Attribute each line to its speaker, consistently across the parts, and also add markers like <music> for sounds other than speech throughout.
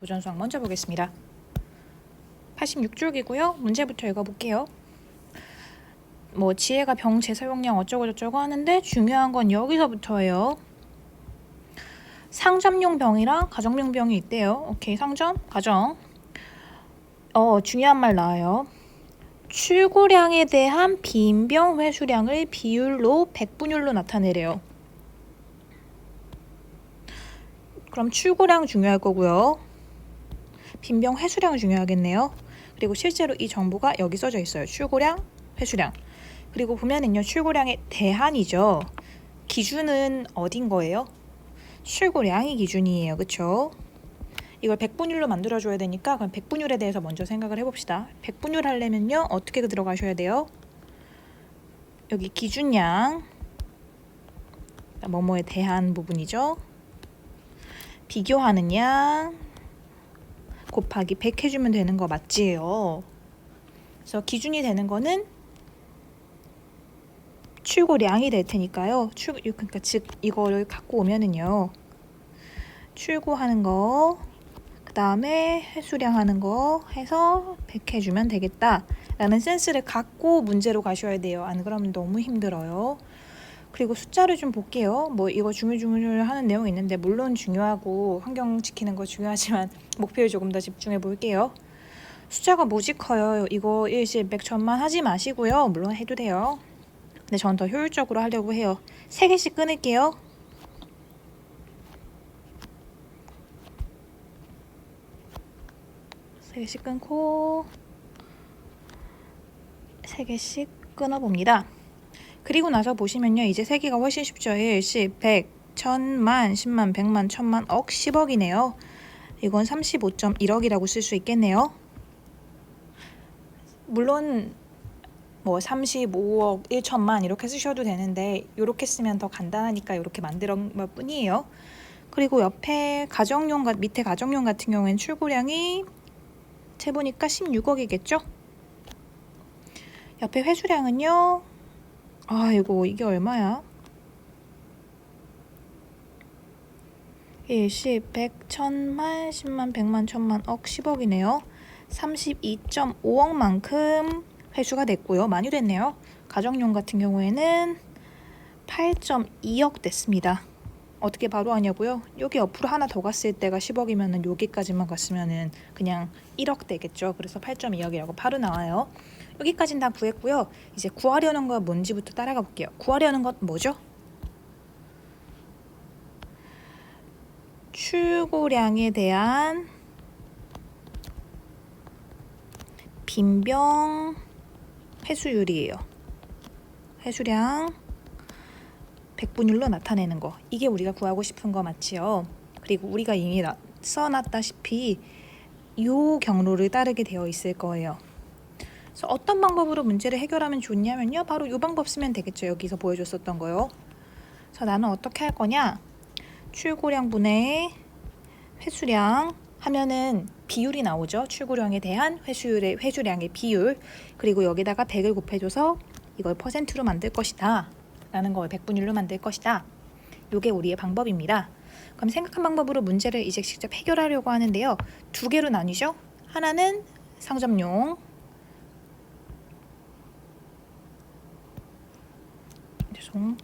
Speaker 1: 도전 수학 먼저 보겠습니다. 86쪽이고요. 문제부터 읽어볼게요. 뭐 지혜가 병 재사용량 어쩌고 저쩌고 하는데 중요한 건 여기서부터예요. 상점용 병이랑 가정용 병이 있대요. 오케이 상점 가정. 어 중요한 말 나와요. 출고량에 대한 빈병 회수량을 비율로 백분율로 나타내래요. 그럼 출고량 중요할 거고요. 빈병 회수량이 중요하겠네요. 그리고 실제로 이 정보가 여기 써져 있어요. 출고량, 회수량. 그리고 보면은요, 출고량의 대한이죠. 기준은 어딘 거예요? 출고량이 기준이에요. 그쵸? 이걸 백분율로 만들어줘야 되니까 그럼 백분율에 대해서 먼저 생각을 해봅시다. 백분율 하려면요, 어떻게 들어가셔야 돼요? 여기 기준량, 뭐뭐에 대한 부분이죠. 비교하는 양, 곱하기 100 해주면 되는 거 맞지요? 그래서 기준이 되는 거는 출고량이 될 테니까요. 출 그러니까 즉 이거를 갖고 오면은요. 출고하는 거, 그 다음에 회수량 하는 거 해서 100 해주면 되겠다라는 센스를 갖고 문제로 가셔야 돼요. 안 그러면 너무 힘들어요. 그리고 숫자를 좀 볼게요. 뭐 이거 중요중요 하는 내용이 있는데 물론 중요하고 환경 지키는 거 중요하지만 <laughs> 목표에 조금 더 집중해 볼게요. 숫자가 무지 커요. 이거 일시 백 천만 하지 마시고요. 물론 해도 돼요. 근데 전더 효율적으로 하려고 해요. 세 개씩 끊을게요. 세 개씩 끊고 세 개씩 끊어봅니다. 그리고 나서 보시면요. 이제 세기가 훨씬 쉽죠. 1, 10, 100, 1000만, 10만, 100만, 1000만, 억, 10억이네요. 이건 35.1억이라고 쓸 수 있겠네요. 물론 뭐 35억 1천만 이렇게 쓰셔도 되는데 이렇게 쓰면 더 간단하니까 이렇게 만들은 것 뿐이에요. 그리고 옆에 가정용 같 밑에 가정용 같은 경우에는 출고량이 재보니까 16억이겠죠? 옆에 회수량은요. 아이고 이게 얼마야? 1, 10, 100, 1000만, 10만, 100만, 1000만, 억, 10억이네요. 32.5억만큼 회수가 됐고요. 많이 됐네요. 가정용 같은 경우에는 8.2억 됐습니다. 어떻게 바로 하냐고요? 여기 옆으로 하나 더 갔을 때가 10억이면은 여기까지만 갔으면은 그냥 1억 되겠죠. 그래서 8.2억이라고 바로 나와요. 여기까지는 다 구했고요. 이제 구하려는 거 뭔지부터 따라가 볼게요. 구하려는 것 뭐죠? 출고량에 대한 빈병 회수율이에요. 회수량 100분율로 나타내는 거. 이게 우리가 구하고 싶은 거 맞지요? 그리고 우리가 이미 나- 써놨다시피 이 경로를 따르게 되어 있을 거예요. 그래서 어떤 방법으로 문제를 해결하면 좋냐면요. 바로 이 방법 쓰면 되겠죠. 여기서 보여줬었던 거요. 그래서 나는 어떻게 할 거냐? 출고량 분의 회수량 하면은 비율이 나오죠. 출고량에 대한 회수율의 회수량의 비율. 그리고 여기다가 100을 곱해줘서 이걸 퍼센트로 만들 것이다. 라는 걸 100분율로 만들 것이다. 요게 우리의 방법입니다. 그럼 생각한 방법으로 문제를 이제 직접 해결하려고 하는데요. 두 개로 나뉘죠. 하나는 상점용, 죄송,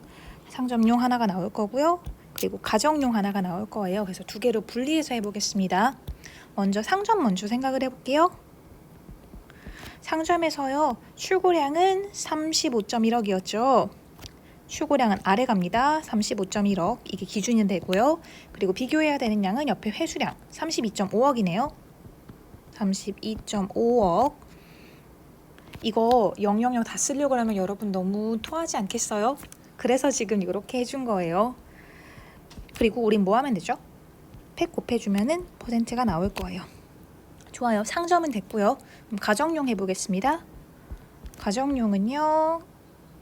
Speaker 1: 상점용 하나가 나올 거고요. 그리고 가정용 하나가 나올 거예요. 그래서 두 개로 분리해서 해보겠습니다. 먼저 상점 먼저 생각을 해볼게요. 상점에서요 출고량은 35.1억이었죠. 출고량은 아래 갑니다. 35.1억 이게 기준이 되고요. 그리고 비교해야 되는 양은 옆에 회수량 32.5억이네요. 32.5억 이거 000 다 쓰려고 하면 여러분 너무 토하지 않겠어요? 그래서 지금 이렇게 해준 거예요. 그리고 우린 뭐 하면 되죠? 100 곱해주면은 퍼센트가 나올 거예요. 좋아요. 상점은 됐고요. 그럼 가정용 해보겠습니다. 가정용은요.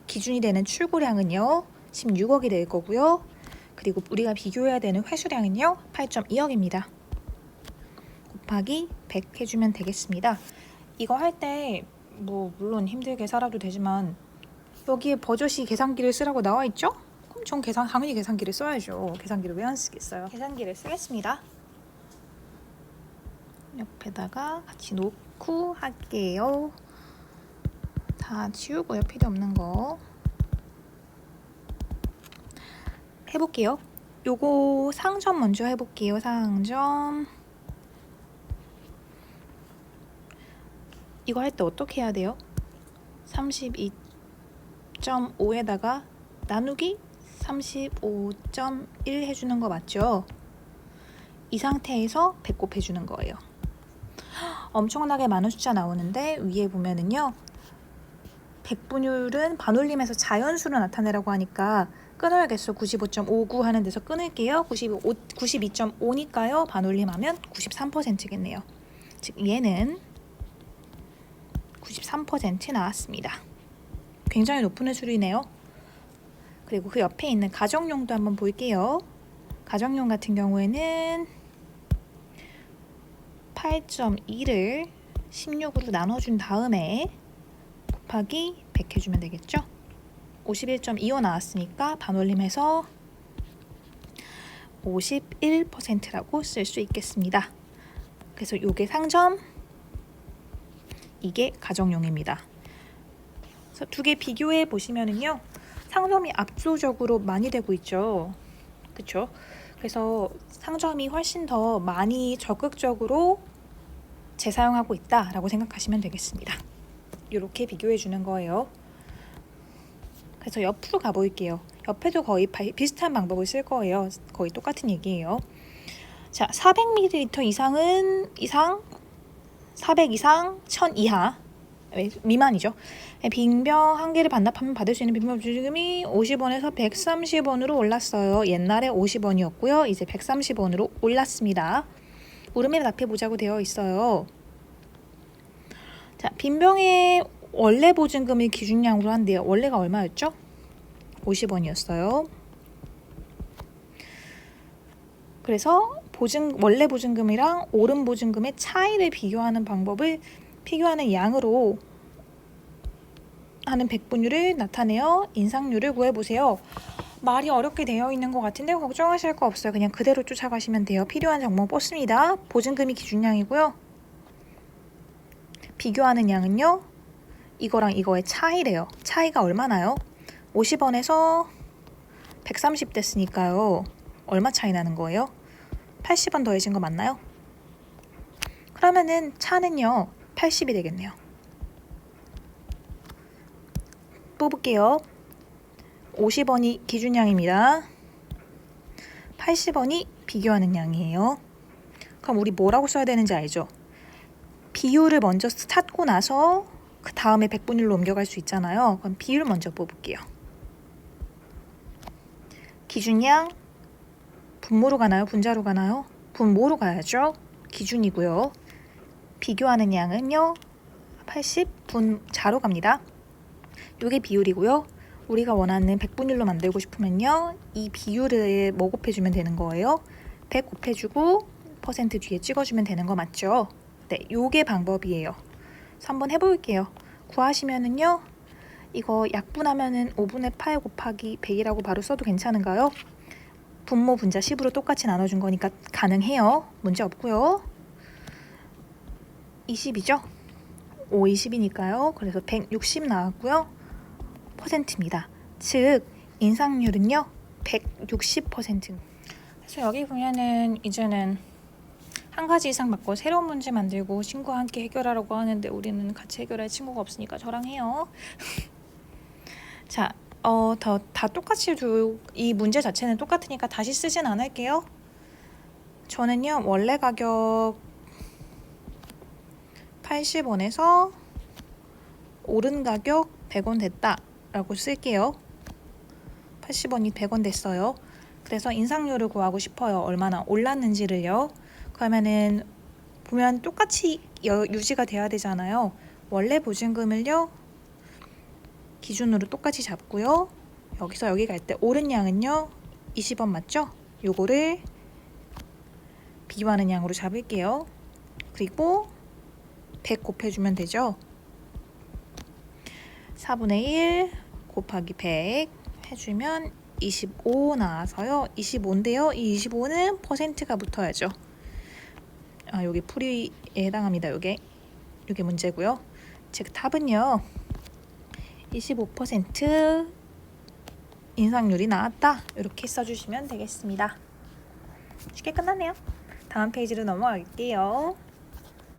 Speaker 1: 기준이 되는 출고량은요. 16억이 될 거고요. 그리고 우리가 비교해야 되는 회수량은요. 8.2억입니다. 곱하기 100 해주면 되겠습니다. 이거 할 때 뭐 물론 힘들게 살아도 되지만 여기에 버젓이 계산기를 쓰라고 나와 있죠? 그럼 전 계산 당연히 계산기를 써야죠. 계산기를 왜 안 쓰겠어요? 계산기를 쓰겠습니다. 옆에다가 같이 놓고 할게요. 다 지우고요. 필요 없는 거. 해볼게요. 요거 상점 먼저 해볼게요. 상점. 이거 할 때 어떻게 해야 돼요? 32.5에다가 나누기 35.1 해주는 거 맞죠? 이 상태에서 배꼽 해주는 거예요. 엄청나게 많은 숫자 나오는데 위에 보면은요. 백분율은 반올림에서 자연수로 나타내라고 하니까 끊어야겠어. 95.59 하는 데서 끊을게요. 95, 92.5니까요. 반올림하면 93%겠네요. 즉 얘는 93% 나왔습니다. 굉장히 높은 회수이네요. 그리고 그 옆에 있는 가정용도 한번 볼게요. 가정용 같은 경우에는 8.2를 16으로 나눠준 다음에 곱하기 100 해주면 되겠죠? 51.25 나왔으니까 반올림해서 51%라고 쓸 수 있겠습니다. 그래서 요게 상점, 이게 가정용입니다. 그래서 두 개 비교해 보시면은요. 상점이 압도적으로 많이 되고 있죠. 그렇죠? 그래서 상점이 훨씬 더 많이 적극적으로 재사용하고 있다라고 생각하시면 되겠습니다. 이렇게 비교해 주는 거예요. 그래서 옆으로 가볼게요. 옆에도 거의 바, 비슷한 방법을 쓸 거예요. 거의 똑같은 얘기예요. 자, 400ml 이상은 이상, 400 이상, 1000 이하 미만이죠. 빈병 한 개를 반납하면 받을 수 있는 빈병 보증금이 50원에서 130원으로 올랐어요. 옛날에 50원이었고요. 이제 130원으로 올랐습니다. 물음에 답해 보자고 되어 있어요. 자, 빈병의 원래 보증금을 기준량으로 한대요. 원래가 얼마였죠? 50원이었어요. 그래서 보증 원래 보증금이랑 오른 보증금의 차이를 비교하는 방법을 비교하는 양으로 하는 백분율을 나타내어 인상률을 구해보세요. 말이 어렵게 되어 있는 것 같은데 걱정하실 거 없어요. 그냥 그대로 쫓아가시면 돼요. 필요한 정보 뽑습니다. 보증금이 기준량이고요. 비교하는 양은요. 이거랑 이거의 차이래요. 차이가 얼마나요? 50원에서 130 됐으니까요. 얼마 차이 나는 거예요? 80원 더해진 거 맞나요? 그러면은 차는요. 80이 되겠네요. 뽑을게요. 50원이 기준량입니다. 80원이 비교하는 양이에요. 그럼 우리 뭐라고 써야 되는지 알죠? 비율을 먼저 찾고 나서 그 다음에 백분율로 옮겨갈 수 있잖아요. 그럼 비율 먼저 뽑을게요. 기준량 분모로 가나요? 분자로 가나요? 분모로 가야죠. 기준이고요. 비교하는 양은요. 80분 자로 갑니다. 이게 비율이고요. 우리가 원하는 100분율로 만들고 싶으면요. 이 비율을 뭐 곱해주면 되는 거예요. 100 곱해주고 퍼센트 뒤에 찍어주면 되는 거 맞죠? 네, 요게 방법이에요. 한번 해볼게요. 구하시면은요. 이거 약분하면은 5분의 8 곱하기 100이라고 바로 써도 괜찮은가요? 분모 분자 10으로 똑같이 나눠준 거니까 가능해요. 문제 없고요. 20이죠? 5, 20이니까요. 그래서 160 나왔고요. 퍼센트입니다. 즉 인상률은요 160%. 그래서 여기 보면은 이제는 한 가지 이상 맞고 새로운 문제 만들고 친구와 함께 해결하라고 하는데 우리는 같이 해결할 친구가 없으니까 저랑 해요. <laughs> 자, 어, 더, 다 똑같이 두, 이 문제 자체는 똑같으니까 다시 쓰진 않을게요. 저는요, 원래 가격 80원에서 오른 가격 100원 됐다 라고 쓸게요. 80원이 100원 됐어요. 그래서 인상률을 구하고 싶어요. 얼마나 올랐는지를요. 그러면은 보면 똑같이 유지가 돼야 되잖아요. 원래 보증금을요 기준으로 똑같이 잡고요 여기서 여기 갈 때 오른 양은요 20원 맞죠? 요거를 비교하는 양으로 잡을게요 그리고 100 곱해주면 되죠. 4분의 1 곱하기 100 해주면 25 나와서요. 25인데요. 이 25는 퍼센트가 붙어야죠. 아 여기 풀이에 해당합니다. 요게 요게 문제고요. 즉 답은요. 25% 인상률이 나왔다. 이렇게 써주시면 되겠습니다. 쉽게 끝났네요. 다음 페이지로 넘어갈게요.